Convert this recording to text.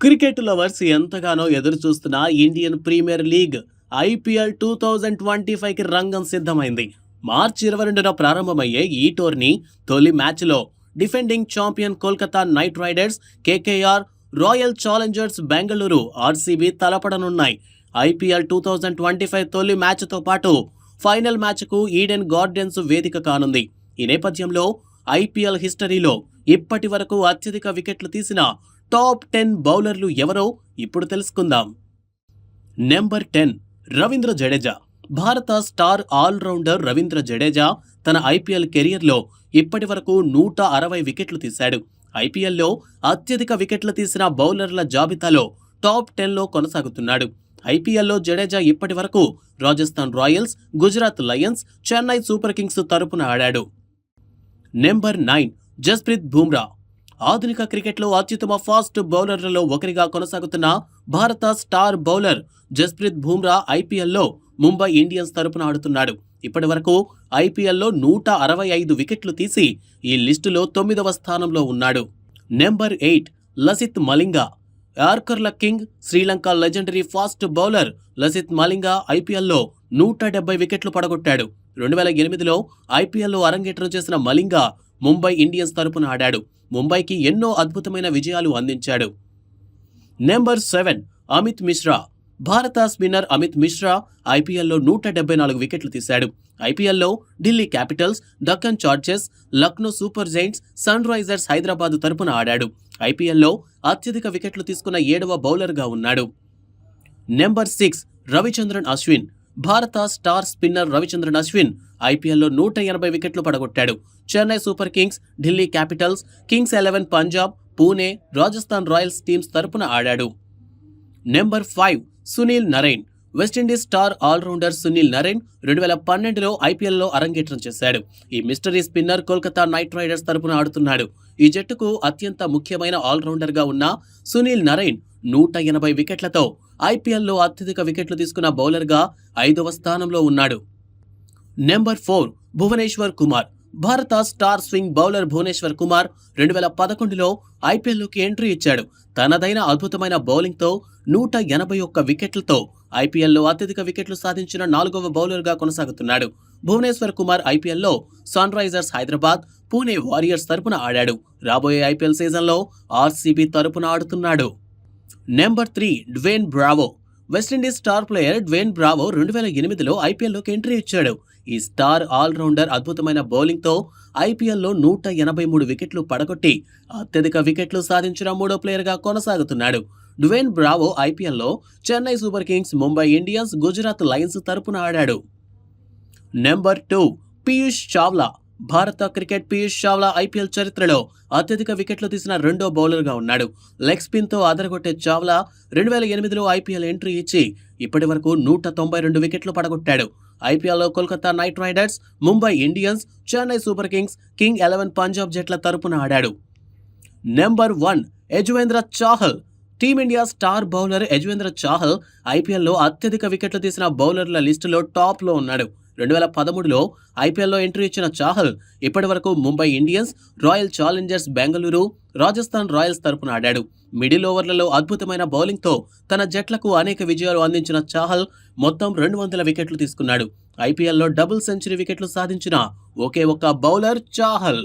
Cricket lovers ఎంతగానో ఎదురు చూస్తున్న Indian Premier League IPL two thousand twenty ఫైవ్కి రంగం సిద్ధమైంది. మార్చి ఇరవై రెండున ప్రారంభమయ్యే ఈ టోర్నీ తొలి మ్యాచ్లో defending champion Kolkata Knight Riders KKR Royal Challengers Bengaluru RCB తలపడనున్నాయి. IPL two thousand twenty five తొలి మ్యాచ్తో పాటు ఫైనల్ మ్యాచ్కు ఈడెన్ గార్డెన్స్ వేదిక కానుంది. ఈ నేపథ్యంలో ఐపీఎల్ హిస్టరీలో ఇప్పటి వరకు అత్యధిక వికెట్లు తీసిన టాప్ టెన్ బౌలర్లు ఎవరో ఇప్పుడు తెలుసుకుందాం. Number ten Ravindra Jadeja. భారత స్టార్ ఆల్రౌండర్ రవీంద్ర జడేజా తన ఐపీఎల్ కెరియర్లో ఇప్పటి వరకు నూట అరవై వికెట్లు తీశాడు. ఐపీఎల్లో అత్యధిక వికెట్లు తీసిన బౌలర్ల జాబితాలో టాప్ టెన్లో కొనసాగుతున్నాడు. ఐపీఎల్లో జడేజా ఇప్పటి వరకు Rajasthan Royals Gujarat Lions Chennai Super Kings తరపున ఆడాడు. Number nine Jasprit Bumrah. ఆధునిక క్రికెట్లో అత్యుత్తమ ఫాస్ట్ బౌలర్లలో ఒకరిగా కొనసాగుతున్న భారత స్టార్ బౌలర్ జస్ప్రీత్ బూమ్రా ఐపీఎల్లో ముంబై ఇండియన్స్ తరపున ఆడుతున్నాడు. ఇప్పటి వరకు ఐపీఎల్లో నూట అరవై ఐదు వికెట్లు తీసి ఈ లిస్టులో తొమ్మిదవ స్థానంలో ఉన్నాడు. Number eight Lasith Malinga. యార్కర్ల king Sri Lanka legendary fast bowler Lasith Malinga ఐపీఎల్లో నూట డెబ్బై వికెట్లు పడగొట్టాడు. రెండు వేల ఎనిమిదిలో ఐపీఎల్లో అరంగేట్రం చేసిన మలింగా ముంబై ఇండియన్స్ తరపున ఆడాడు. ముంబైకి ఎన్నో అద్భుతమైన విజయాలు అందించాడు. Number seven Amit Mishra. భారత స్పిన్నర్ అమిత్ మిశ్రా ఐపీఎల్లో నూట డెబ్బై నాలుగు వికెట్లు తీశాడు. ఐపీఎల్లో Delhi Capitals Deccan Chargers Lucknow Super Giants Sunrisers Hyderabad తరపున ఆడాడు. ఐపీఎల్లో అత్యధిక వికెట్లు తీసుకున్న ఏడవ బౌలర్గా ఉన్నాడు. Number six Ravichandran Ashwin. భారత స్టార్ స్పిన్నర్ రవిచంద్రన్ అశ్విన్ ఐపీఎల్లో నూట ఎనభై వికెట్లు పడగొట్టాడు. Chennai Super Kings Delhi Capitals Kings Eleven Punjab Pune Rajasthan Royals teams తరపున ఆడాడు. Number five Sunil Narine. West Indies star allrounder Sunil Narine రెండు వేల పన్నెండులో ఐపీఎల్లో అరంగేట్రం చేశాడు. ఈ mystery spinner Kolkata Knight Riders తరపున ఆడుతున్నాడు. ఈ జట్టుకు అత్యంత ముఖ్యమైన ఆల్రౌండర్గా ఉన్న సునీల్ నరైన్ నూట ఎనభై వికెట్లతో ఐపీఎల్లో అత్యధిక వికెట్లు తీసుకున్న బౌలర్గా ఐదవ స్థానంలో ఉన్నాడు. Number four Bhuvneshwar Kumar. భారత star swing bowler Bhuvneshwar Kumar రెండు వేల పదకొండులో ఐపీఎల్లోకి ఎంట్రీ ఇచ్చాడు. తనదైన అద్భుతమైన బౌలింగ్తో నూట ఎనభై ఒక్క వికెట్లతో ఐపీఎల్లో అత్యధిక వికెట్లు సాధించిన నాలుగవ బౌలర్గా కొనసాగుతున్నాడు. భువనేశ్వర్ కుమార్ ఐపీఎల్లో Sunrisers Hyderabad Pune Warriors తరపున ఆడాడు. రాబోయే ఐపీఎల్ సీజన్లో ఆర్సీబీ తరపున ఆడుతున్నాడు. Number three Dwayne Bravo. West Indies star player Dwayne Bravo రెండు వేల ఎనిమిదిలో ఐపీఎల్లోకి ఎంట్రీ ఇచ్చాడు. ఈ స్టార్ ఆల్రౌండర్ అద్భుతమైన బౌలింగ్తో ఐపీఎల్లో నూట ఎనభై మూడు వికెట్లు పడగొట్టి అత్యధిక వికెట్లు సాధించిన మూడో ప్లేయర్గా కొనసాగుతున్నాడు. డ్వేన్ బ్రావో ఐపీఎల్లో Chennai Super Kings Mumbai Indians Gujarat Lions తరపున ఆడాడు. Number two Piyush Chawla. భారత క్రికెట్ పీయూష్ చావ్లా ఐపీఎల్ చరిత్రలో అత్యధిక వికెట్లు తీసిన రెండో బౌలర్గా ఉన్నాడు. లెగ్ స్పిన్తో అదరగొట్టే చావ్లా రెండు వేల ఎనిమిదిలో ఐపీఎల్ ఎంట్రీ ఇచ్చి ఇప్పటి వరకు నూట తొంభై రెండు వికెట్లు పడగొట్టాడు. ఐపీఎల్లో Kolkata Knight Riders Mumbai Indians Chennai Super Kings King Eleven Punjab జట్ల తరపున ఆడాడు. Number one Yuzvendra Chahal Team India star bowler Yuzvendra Chahal ఐపీఎల్లో అత్యధిక వికెట్లు తీసిన బౌలర్ల లిస్టులో టాప్లో ఉన్నాడు. రెండు వేల పదమూడులో ఐపీఎల్లో ఎంట్రీ ఇచ్చిన చాహల్ ఇప్పటి వరకు Mumbai Indians Royal Challengers Bengaluru Rajasthan Royals తరపున ఆడాడు. మిడిల్ ఓవర్లలో అద్భుతమైన బౌలింగ్తో తన జట్లకు అనేక విజయాలు అందించిన చాహల్ మొత్తం రెండు వందల వికెట్లు తీసుకున్నాడు. ఐపీఎల్లో డబుల్ సెంచరీ వికెట్లు సాధించిన ఒకే ఒక్క బౌలర్ చాహల్.